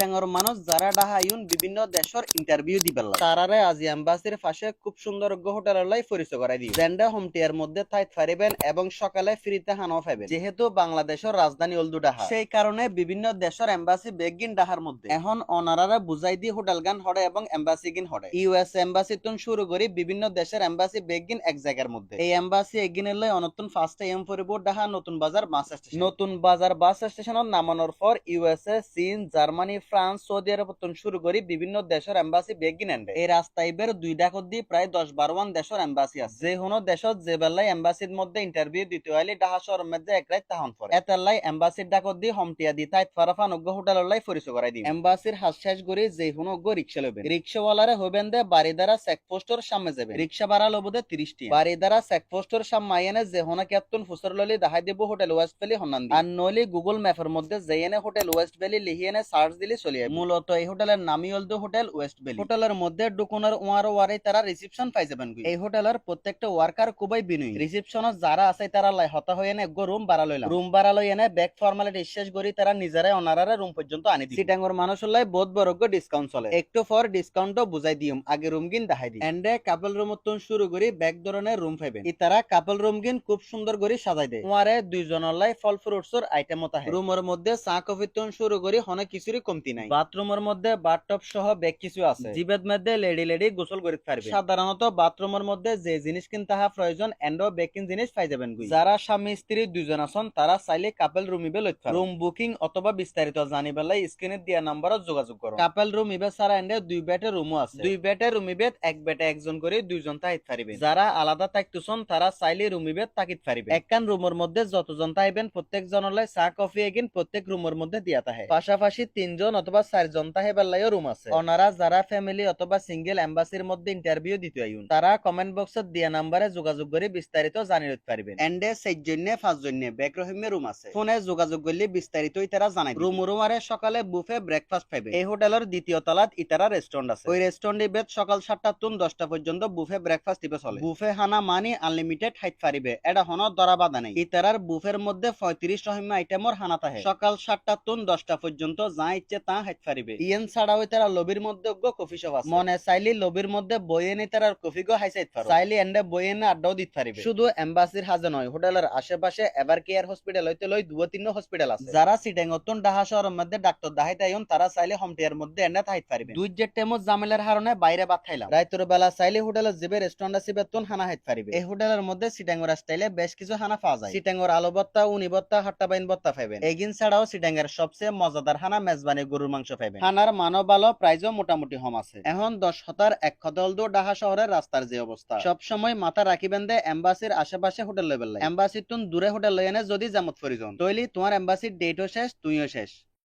চিটাঙ্গর মানুষ যারা ডাহাইন বিভিন্ন দেশের ইন্টারভিউ দিবেল তারারে আজি এম্বাসির পাশে খুব সুন্দর হোটেলের লাই পরিচয় করাই দিই জেন্ডা হোম টিয়ার মধ্যে থাইত পারিবেন এবং সকালে ফ্রিতে হানাও পাবেন যেহেতু বাংলাদেশের রাজধানী অলদু ডাহা সেই কারণে বিভিন্ন দেশের এম্বাসি বেগিন ডাহার মধ্যে। এখন অনারারা বুঝাই দি হোটেল গান হড়ে এবং এম্বাসি গিন হড়ে ইউএস এম্বাসি তুন শুরু করি বিভিন্ন দেশের এম্বাসি বেগিন এক জায়গার মধ্যে। এই এম্বাসি এগিনের লাই অনতুন ফার্স্ট এম পরিব ডাহা নতুন বাজার বাস স্টেশন নতুন বাজার বাস স্টেশনের নামানোর পর ইউএসএ চীন জার্মানি ফ্রান্স সৌদি আরব শুরু করি বিভিন্ন দেশের এম্বাসি এন্ডে এই রাস্তায় বের দুই ডাকত দি প্রায় দশ বারোয়ান দেশের এম্বাসি আছে। যে কোনো দেশত যে বেলায় এম্বাসির মধ্যে ইন্টারভিউ দিতে হইলে ডাহা শহরের মধ্যে এক রাত তাহন পরে। এতাল্লাই এম্বাসির ডাকত দি হমটিয়া দি তাইত ফারাফান অজ্ঞ হোটেলের লাই পরিচয় করাই দিই এম্বাসির শেষ করি যে কোনো অজ্ঞ রিক্সা লবেন রিক্সাওয়ালারে হবেন দে বাড়ি দ্বারা চেকপোস্টর সামনে যাবে রিক্সা ভাড়া লব দে তিরিশ টি বাড়ি দ্বারা চেকপোস্টর সামনে আইনে যে হোনা কেতন ফুসর ললি দেখাই দিব হোটেল ওয়েস্ট ভ্যালি হন্নান আর নইলে গুগল ম্যাপের মধ্যে যেয়েনে হোটেল ওয়েস্ট ভ্যালি লিহিয়েনে সার্চ দিলে চলে যায় মূলত এই হোটেলের নামই হল হোটেল ওয়েস্ট ভ্যালি হোটেলের মধ্যে ডুকুনার ওয়ার ওয়ারে তারা রিসেপশন পাই যাবেন। এই হোটেলের প্রত্যেকটা ওয়ার্কার খুবই বিনয়ী। রিসেপশনত যারা আছে তারা লাই হতা হয়ে এনে রুম ভাড়া লইলাম রুম ভাড়া লই এনে ব্যাক ফর্মালিটি শেষ করি তারা নিজেরাই অনারারে রুম পর্যন্ত আনি দিই সিটাঙ্গর মানুষের লাই বহুত বড় ডিসকাউন্ট চলে। একটু ফর ডিসকাউন্টও বুঝাই দিম। আগে রুম গিন দেখাই দিই এন্ডে কাপল রুম শুরু করি ব্যাক ধরনের রুম পাইবেন। ইতারা কাপল রুম গিন খুব সুন্দর করে সাজাই দেয়। তোমারে দুইজনের লাই ফল ফ্রুটসর আইটেম রুমের মধ্যে চা কফি শুরু করি হনে কিছুরই কমতি নাই। বাথরুমের মধ্যে বাথটব সহ ব্যাগ কিছু আছে। জিবেদ মধ্যে লেডি লেডি গোসল করিতে পারবে সাধারণত বাথরুমের মধ্যে যে জিনিস কিন তাহা প্রয়োজন এন্ড বেকিং জিনিস পাই যাবেন। যারা স্বামী স্ত্রী দুইজন আছেন তারা চাইলে কাপেল রুম ইবে লইতে রুম বুকিং অথবা বিস্তারিত জানিবার লাই স্ক্রিনে দিয়া নাম্বারত যোগাযোগ করো কাপেল রুম ইবে সারা এন্ডে দুই বেডে রুমও আছে। দুই বেডে রুম ইবে এক বেডে একজন করে দুইজন তাহিত পারিবে যারা আলাদা থাকতেছন তারা চাইলে রুম ইবে তাকিত পারিবে একখান রুমের মধ্যে যতজন তাইবেন প্রত্যেক জনলাই চা কফি এগিন প্রত্যেক রুমের মধ্যে দিয়া থাকে পাশাপাশি তিনজন অথবা চারজন তাহে বেলাইও রুম আছে। ওনারা যারা ফ্যামিলি অথবা সিঙ্গেল এম্বাসির মধ্যে ইন্টারভিউ দিতে আইন তারা কমেন্ট বক্সত দিয়া নাম্বারে যোগাযোগ করে বিস্তারিত জানি লইতে পারবেন এন্ডে চারজনে পাঁচজনে ব্যাক রহিমে রুম আছে। ফোনে যোগাযোগ করলে বিস্তারিত ইতারা জানাই রুম রুমারে সকালে বুফে ব্রেকফাস্ট পাইবে। এই হোটেলের দ্বিতীয় তলাত ইতারা রেস্টুরেন্ট আছে। ওই রেস্টুরেন্ট ইবেত সকাল সাতটা তুন দশটা পর্যন্ত বুফে ব্রেকফাস্ট ইবে চলে। বুফে হানা মানি আনলিমিটেড হাইট পারিবে এটা হন দরা বাধা নেই। ইতারার বুফের মধ্যে পঁয়ত্রিশ রহিমা আইটেমর হানা থাকে সকাল সাতটা তুন দশটা পর্যন্ত যা ইচ্ছে তা হাইট পারিবে ইয়েন ছাড়াও তারা লবির মধ্যে কফি শপ আছে। মনে চাইলি লবির মধ্যে বইয়ে নি তার কফি গো হাইসাইত পারো চাইলি এন্ডে বইয়ে না আড্ডাও দিতে পারিবে শুধু এম্বাসির হাজে নয় হোটেলের আশেপাশে এভার কেয়ার হসপিটাল হইতে লই দুও তিন হসপিটাল আছে। যারা সিটেং অতন ডাহা শহরের মধ্যে ডাক্তার তারা চাইলে হোম টিয়ার মধ্যে এন্ডে থাইত পারিবে দুই যে টেমত জামেলার হারণে বাইরে বাদ খাইলাম। রাইতর বেলা চাইলে হোটেলের জিবে রেস্টুরেন্ট আছে তুন হানা হাইত পারিবে এই হোটেলের মধ্যে সিটাঙ্গর স্টাইলে বেশ কিছু হানা পাওয়া যায়। সিটাঙ্গর আলু উনি হাট্টা বাইন পাইবেন। এগিন ছাড়াও সিটাঙ্গের সবচেয়ে মজাদার হানা মেজবানি গরুর মাংস পাইবেন থানার মানব ভালো প্রাইজও মোটামুটি হম আছে। এখন দশ হতার এক খদল দো ডাহা শহরের রাস্তার যে অবস্থা। সব সময় মাথা রাখিবেন দে এম্বাসির আশেপাশে হোটেল লেবেল এম্বাসি তুন দূরে হোটেল এনে যদি জামত ফরিজন তৈলি, তোমার এম্বাসির ডেটও শেষ, তুইও শেষ।